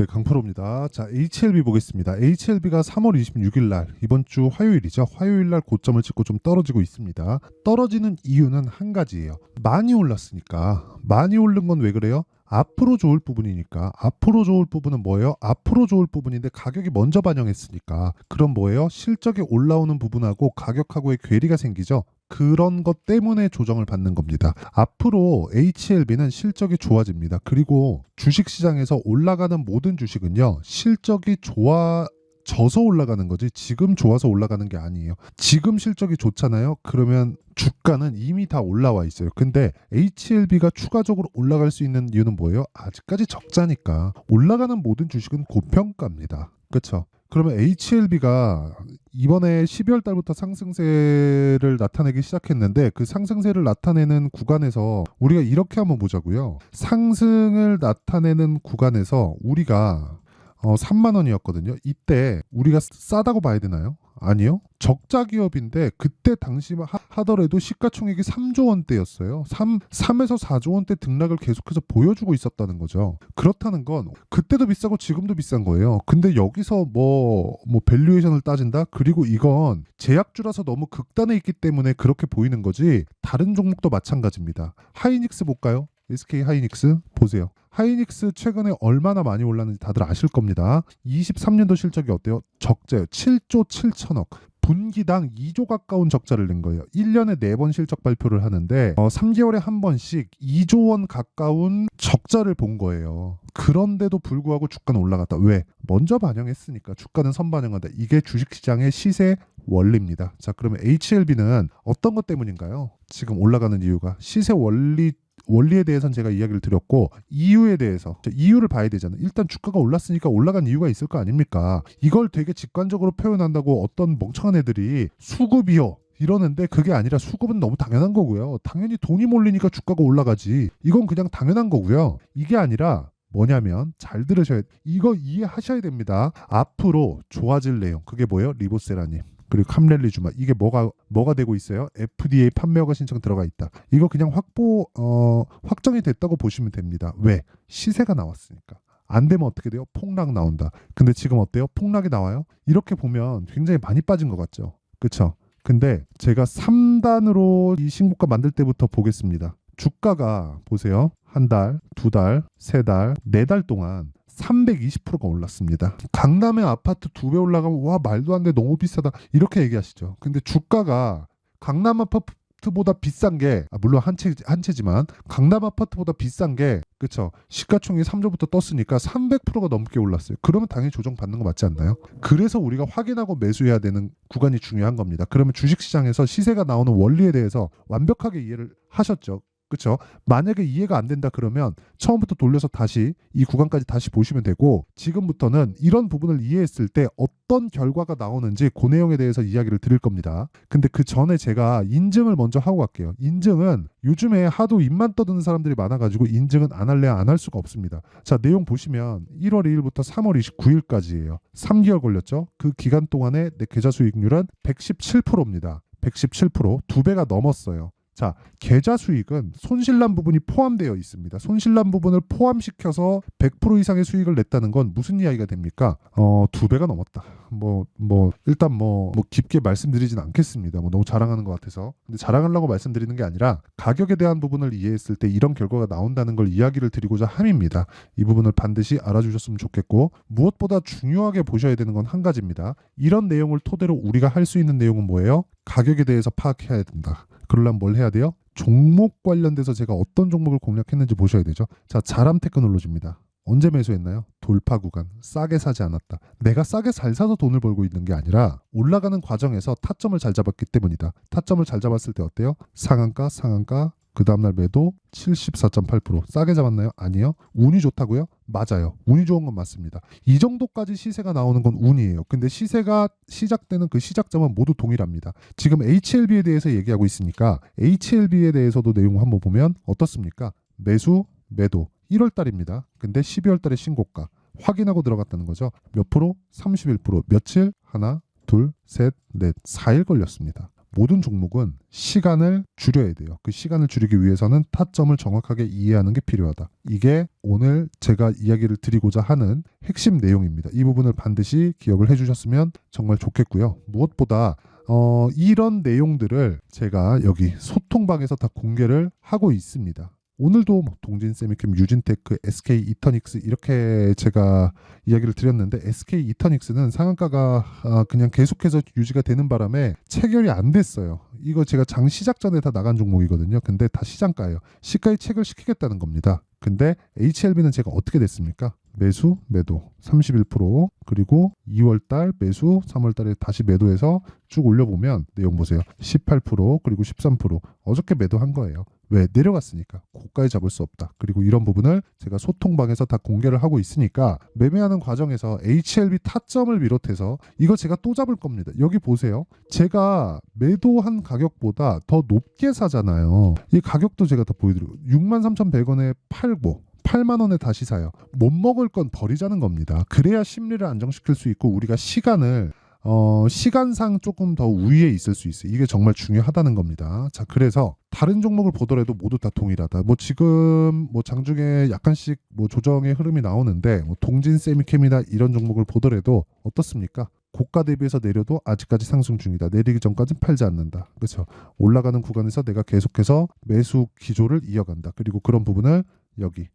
네, 강프로입니다. 자, HLB 보겠습니다. HLB가 3월 26일 날 이번 주 화요일이죠. 화요일 날 고점을 찍고 좀 떨어지고 있습니다. 떨어지는 이유는 한 가지예요. 많이 올랐으니까. 많이 오른 건 왜 그래요? 앞으로 좋을 부분이니까 앞으로 좋을 부분은 뭐예요? 앞으로 좋을 부분인데 가격이 먼저 반영했으니까 그럼 뭐예요? 실적이 올라오는 부분하고 가격하고의 괴리가 생기죠. 그런 것 때문에 조정을 받는 겁니다. 앞으로 HLB는 실적이 좋아집니다. 그리고 주식 시장에서 올라가는 모든 주식은요. 실적이 좋아 져서 올라가는 거지 지금 좋아서 올라가는 게 아니에요. 지금 실적이 좋잖아요. 그러면 주가는 이미 다 올라와 있어요. 근데 HLB가 추가적으로 올라갈 수 있는 이유는 뭐예요? 아직까지 적자니까 올라가는 모든 주식은 고평가입니다. 그렇죠? 그러면 HLB가 이번에 12월 달부터 상승세를 나타내기 시작했는데 그 상승세를 나타내는 구간에서 우리가 이렇게 한번 보자고요. 상승을 나타내는 구간에서 우리가 어, 3만 원이었거든요. 이때 우리가 싸다고 봐야 되나요? 아니요. 적자 기업인데 그때 당시 하, 하더라도 시가총액이 3조 원대였어요. 3, 3에서 4조 원대 등락을 계속해서 보여주고 있었다는 거죠. 그렇다는 건 그때도 비싸고 지금도 비싼 거예요. 근데 여기서 뭐, 뭐 밸류에이션을 따진다? 그리고 이건 제약주라서 너무 극단에 있기 때문에 그렇게 보이는 거지 다른 종목도 마찬가지입니다. 하이닉스 볼까요? SK 하이닉스 보세요. 하이닉스 최근에 얼마나 많이 올랐는지 다들 아실 겁니다. 23년도 실적이 어때요? 적자요. 7조 7천억. 분기당 2조 가까운 적자를 낸 거예요. 1년에 4번 실적 발표를 하는데 어, 3개월에 한 번씩 2조 원 가까운 적자를 본 거예요. 그런데도 불구하고 주가는 올라갔다. 왜? 먼저 반영했으니까 주가는 선반영한다. 이게 주식시장의 시세 원리입니다. 자, 그러면 HLB는 어떤 것 때문인가요? 지금 올라가는 이유가 시세 원리 원리에 대해서는 제가 이야기를 드렸고 이유에 대해서 이유를 봐야 되잖아요. 일단 주가가 올랐으니까 올라간 이유가 있을 거 아닙니까? 이걸 되게 직관적으로 표현한다고 어떤 멍청한 애들이 수급이요. 이러는데 그게 아니라 수급은 너무 당연한 거고요. 당연히 돈이 몰리니까 주가가 올라가지. 이건 그냥 당연한 거고요. 이게 아니라 뭐냐면 잘 들으셔야 이거 이해하셔야 됩니다. 앞으로 좋아질 내용 그게 뭐예요? 리보세라님. 그리고 캄렐리 주마 이게 뭐가 뭐가 되고 있어요? FDA 판매 허가 신청 들어가 있다. 이거 그냥 확보 어 확정이 됐다고 보시면 됩니다. 왜? 시세가 나왔으니까. 안 되면 어떻게 돼요? 폭락 나온다. 근데 지금 어때요? 폭락이 나와요? 이렇게 보면 굉장히 많이 빠진 것 같죠. 그렇죠? 근데 제가 3단으로 이 신고가 만들 때부터 보겠습니다. 주가가 보세요. 한 달, 두 달, 세 달, 네 달 동안 320%가 올랐습니다. 강남의 아파트 두 배 올라가면 와 말도 안 돼 너무 비싸다 이렇게 얘기하시죠. 근데 주가가 강남 아파트 보다 비싼 게 아, 물론 한 채 한 채지만 강남 아파트보다 비싼 게 그쵸 시가총액 3조부터 떴으니까 300%가 넘게 올랐어요. 그러면 당연히 조정 받는 거 맞지 않나요? 그래서 우리가 확인하고 매수해야 되는 구간이 중요한 겁니다. 그러면 주식시장에서 시세가 나오는 원리에 대해서 완벽하게 이해를 하셨죠. 그렇죠? 만약에 이해가 안 된다 그러면 처음부터 돌려서 다시 이 구간까지 다시 보시면 되고 지금부터는 이런 부분을 이해했을 때 어떤 결과가 나오는지 그 내용에 대해서 이야기를 드릴 겁니다. 근데 그 전에 제가 인증을 먼저 하고 갈게요. 인증은 요즘에 하도 입만 떠드는 사람들이 많아가지고 인증은 안 할래야 안 할 수가 없습니다. 자 내용 보시면 1월 2일부터 3월 29일까지예요. 3개월 걸렸죠? 그 기간 동안에 내 계좌 수익률은 117%입니다. 117%, 두 배가 넘었어요. 자, 계좌 수익은 손실난 부분이 포함되어 있습니다. 손실난 부분을 포함시켜서 100% 이상의 수익을 냈다는 건 무슨 이야기가 됩니까? 어, 두 배가 넘었다. 뭐, 뭐, 일단 뭐, 뭐 깊게 말씀드리진 않겠습니다. 뭐 너무 자랑하는 것 같아서. 근데 자랑하려고 말씀드리는 게 아니라 가격에 대한 부분을 이해했을 때 이런 결과가 나온다는 걸 이야기를 드리고자 함입니다. 이 부분을 반드시 알아주셨으면 좋겠고, 무엇보다 중요하게 보셔야 되는 건 한 가지입니다. 이런 내용을 토대로 우리가 할 수 있는 내용은 뭐예요? 가격에 대해서 파악해야 된다. 그러려면 뭘 해야 돼요? 종목 관련돼서 제가 어떤 종목을 공략했는지 보셔야 되죠. 자, 자람 테크놀로지입니다. 언제 매수했나요? 돌파 구간. 싸게 사지 않았다. 내가 싸게 잘 사서 돈을 벌고 있는 게 아니라 올라가는 과정에서 타점을 잘 잡았기 때문이다. 타점을 잘 잡았을 때 어때요? 상한가, 상한가, 그 다음날 매도 74.8% 싸게 잡았나요? 아니요. 운이 좋다고요? 맞아요. 운이 좋은 건 맞습니다. 이 정도까지 시세가 나오는 건 운이에요. 근데 시세가 시작되는 그 시작점은 모두 동일합니다. 지금 HLB에 대해서 얘기하고 있으니까 HLB에 대해서도 내용 한번 보면 어떻습니까? 매수, 매도 1월 달입니다. 근데 12월 달에 신고가 확인하고 들어갔다는 거죠. 몇 프로? 31%. 며칠? 하나, 둘, 셋, 넷, 4일 걸렸습니다. 모든 종목은 시간을 줄여야 돼요. 그 시간을 줄이기 위해서는 타점을 정확하게 이해하는 게 필요하다. 이게 오늘 제가 이야기를 드리고자 하는 핵심 내용입니다. 이 부분을 반드시 기억을 해주셨으면 정말 좋겠고요. 무엇보다 어, 이런 내용들을 제가 여기 소통방에서 다 공개를 하고 있습니다. 오늘도 뭐 동진 세미캠, 유진테크, SK 이터닉스 이렇게 제가 이야기를 드렸는데 SK 이터닉스는 상한가가 아, 그냥 계속해서 유지가 되는 바람에 체결이 안 됐어요. 이거 제가 장 시작 전에 다 나간 종목이거든요. 근데 다 시장가예요. 시가에 체결시키겠다는 겁니다. 근데 HLB는 제가 어떻게 됐습니까? 매수, 매도 31% 그리고 2월 달 매수, 3월 달에 다시 매도해서 쭉 올려보면 내용 보세요. 18% 그리고 13% 어저께 매도한 거예요. 왜 내려갔으니까 고가에 잡을 수 없다. 그리고 이런 부분을 제가 소통방에서 다 공개를 하고 있으니까 매매하는 과정에서 HLB 타점을 비롯해서 이거 제가 또 잡을 겁니다. 여기 보세요. 제가 매도한 가격보다 더 높게 사잖아요. 이 가격도 제가 더 보여드리고 63,100원에 팔고 8만 원에 다시 사요. 못 먹을 건 버리자는 겁니다. 그래야 심리를 안정시킬 수 있고 우리가 시간을 어, 시간상 조금 더 우위에 있을 수 있어요. 이게 정말 중요하다는 겁니다. 자, 그래서 다른 종목을 보더라도 모두 다 동일하다. 뭐 지금 뭐 장중에 약간씩 뭐 조정의 흐름이 나오는데 뭐 동진 세미캠이나 이런 종목을 보더라도 어떻습니까? 고가 대비해서 내려도 아직까지 상승 중이다. 내리기 전까지는 팔지 않는다. 그렇죠? 올라가는 구간에서 내가 계속해서 매수 기조를 이어간다. 그리고 그런 부분을 여기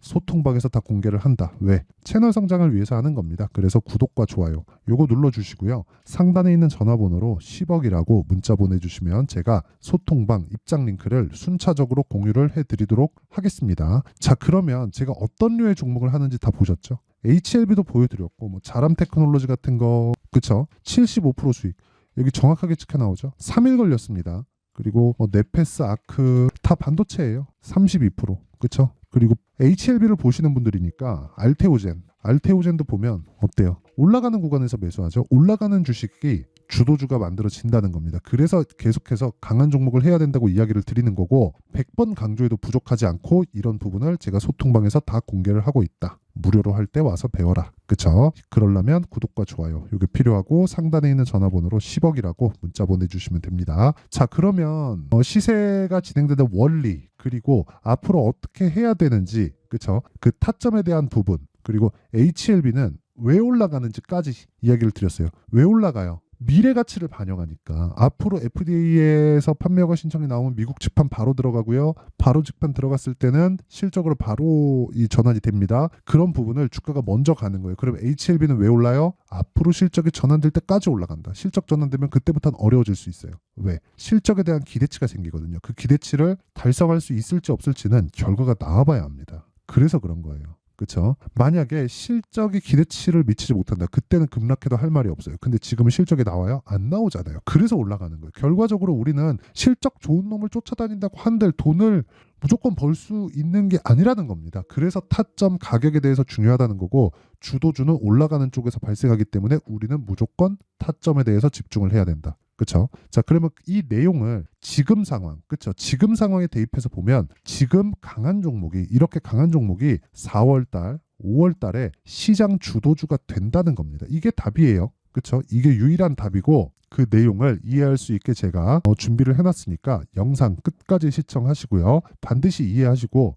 소통방에서 다 공개를 한다. 왜? 채널 성장을 위해서 하는 겁니다. 그래서 구독과 좋아요 요거 눌러주시고요. 상단에 있는 전화번호로 10억이라고 문자 보내주시면 제가 소통방 입장 링크를 순차적으로 공유를 해드리도록 하겠습니다. 자 그러면 제가 어떤 류의 종목을 하는지 다 보셨죠? HLB도 보여드렸고 뭐 자람 테크놀로지 같은 거 그쵸? 75% 수익 여기 정확하게 찍혀 나오죠? 3일 걸렸습니다. 그리고 뭐 네페스 아크 다 반도체예요. 32% 그쵸? 그리고 HLB를 보시는 분들이니까 알테오젠 알테오젠도 보면 어때요? 올라가는 구간에서 매수하죠. 올라가는 주식이 주도주가 만들어진다는 겁니다. 그래서 계속해서 강한 종목을 해야 된다고 이야기를 드리는 거고 100번 강조해도 부족하지 않고 이런 부분을 제가 소통방에서 다 공개를 하고 있다. 무료로 할 때 와서 배워라. 그쵸? 그러려면 구독과 좋아요 이게 필요하고 상단에 있는 전화번호로 10억이라고 문자 보내주시면 됩니다. 자 그러면 어, 시세가 진행되는 원리 그리고 앞으로 어떻게 해야 되는지 그쵸? 그 타점에 대한 부분 그리고 HLB는 왜 올라가는지까지 이야기를 드렸어요. 왜 올라가요? 미래 가치를 반영하니까 앞으로 FDA에서 판매 허가 신청이 나오면 미국 집판 바로 들어가고요. 바로 집판 들어갔을 때는 실적으로 바로 이 전환이 됩니다. 그런 부분을 주가가 먼저 가는 거예요. 그럼 HLB는 왜 올라요? 앞으로 실적이 전환될 때까지 올라간다. 실적 전환되면 그때부터는 어려워질 수 있어요. 왜? 실적에 대한 기대치가 생기거든요. 그 기대치를 달성할 수 있을지 없을지는 결과가 나와봐야 합니다. 그래서 그런 거예요. 그렇죠? 만약에 실적이 기대치를 미치지 못한다. 그때는 급락해도 할 말이 없어요. 근데 지금은 실적이 나와요? 안 나오잖아요. 그래서 올라가는 거예요. 결과적으로 우리는 실적 좋은 놈을 쫓아다닌다고 한들 돈을 무조건 벌 수 있는 게 아니라는 겁니다. 그래서 타점 가격에 대해서 중요하다는 거고 주도주는 올라가는 쪽에서 발생하기 때문에 우리는 무조건 타점에 대해서 집중을 해야 된다. 그렇죠? 자, 그러면 이 내용을 지금 상황, 그렇죠? 지금 상황에 대입해서 보면 지금 강한 종목이 이렇게 강한 종목이 4월 달, 5월 달에 시장 주도주가 된다는 겁니다. 이게 답이에요. 그렇죠? 이게 유일한 답이고 그 내용을 이해할 수 있게 제가 어, 준비를 해놨으니까 영상 끝까지 시청하시고요. 반드시 이해하시고